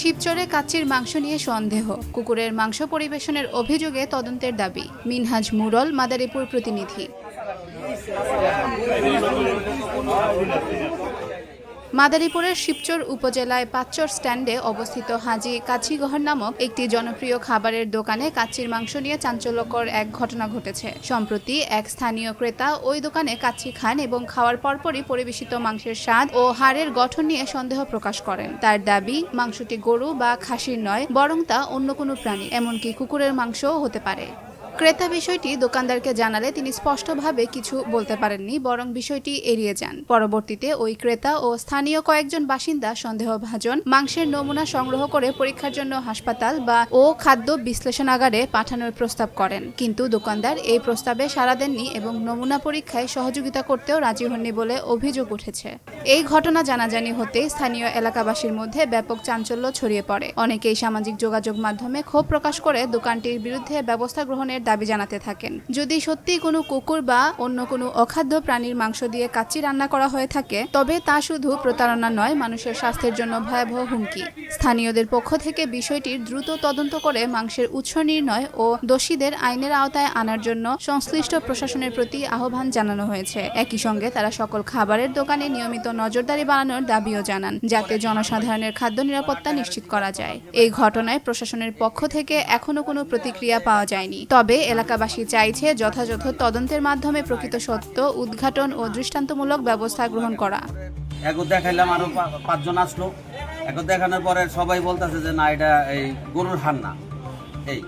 শিবচরে কাচ্চির মাংস নিয়ে সন্দেহ। কুকুরের মাংস পরিবেশনের অভিযোগে তদন্তের দাবি, মিনহাজ মুরল, মাদারীপুর প্রতিনিধি। মাদারীপুরের শিবচর উপজেলায় পাঁচচর স্ট্যান্ডে অবস্থিত হাজি কাছিগহর নামক একটি জনপ্রিয় খাবারের দোকানে কাচ্চির মাংস নিয়ে চাঞ্চল্যকর এক ঘটনা ঘটেছে। সম্প্রতি এক স্থানীয় ক্রেতা ওই দোকানে কাচ্চি খান এবং খাওয়ার পরপরই পরিবেশিত মাংসের স্বাদ ও হাড়ের গঠন নিয়ে সন্দেহ প্রকাশ করেন। তার দাবি, মাংসটি গরু বা খাসির নয়, বরং তা অন্য কোনো প্রাণী, এমনকি কুকুরের মাংসও হতে পারে। ক্রেতা বিষয়টি দোকানদারকে জানালে তিনি স্পষ্টভাবে কিছু বলতে পারেননি, বরং বিষয়টি এড়িয়ে যান। পরবর্তীতে ওই ক্রেতা ও স্থানীয় কয়েকজন বাসিন্দা সন্দেহভাজন মাংসের নমুনা সংগ্রহ করে পরীক্ষার জন্য হাসপাতাল বা ও খাদ্য বিশ্লেষণাগারে পাঠানোর প্রস্তাব করেন। কিন্তু দোকানদার এই প্রস্তাবে সাড়া দেননি এবং নমুনা পরীক্ষায় সহযোগিতা করতেও রাজি হননি বলে অভিযোগ উঠেছে। এই ঘটনা জানাজানি হতেই স্থানীয় এলাকাবাসীর মধ্যে ব্যাপক চাঞ্চল্য ছড়িয়ে পড়ে। অনেকেই সামাজিক যোগাযোগ মাধ্যমে ক্ষোভ প্রকাশ করে দোকানটির বিরুদ্ধে ব্যবস্থা গ্রহণের দাবি জানাতে থাকেন। যদি সত্যি কোনো কুকুর বা অন্য কোনো অখাদ্য প্রাণীর মাংস দিয়ে কাচ্চি রান্না করা হয়ে থাকে, তবে তা শুধু প্রতারণা নয়, মানুষের স্বাস্থ্যের জন্য ভয়াবহ হুমকি। স্থানীয়দের পক্ষ থেকে বিষয়টির দ্রুত তদন্ত করে মাংসের উৎস নির্ণয় ও দোষীদের আইনের আওতায় আনার জন্য সংশ্লিষ্ট প্রশাসনের প্রতি আহ্বান জানানো হয়েছে। একই সঙ্গে তারা সকল খাবারের দোকানে নিয়মিত নজরদারি বাড়ানোর দাবিও জানান, যাতে জনসাধারণের খাদ্য নিরাপত্তা নিশ্চিত করা যায়। এই ঘটনায় প্রশাসনের পক্ষ থেকে এখনও কোনো প্রতিক্রিয়া পাওয়া যায়নি। তবে এলাকাবাসী চাইছে যথাযথ তদন্তের মাধ্যমে প্রকৃত সত্য, উদ্ঘাটন ও দৃষ্টান্তমূলক ব্যবস্থা গ্রহণ করা। এখন দেখাইলাম আরও পাঁচজন আসলো। এখন দেখানোর পরে সবাই বলতেছে যে, না, এটা এই গরুর হার না এই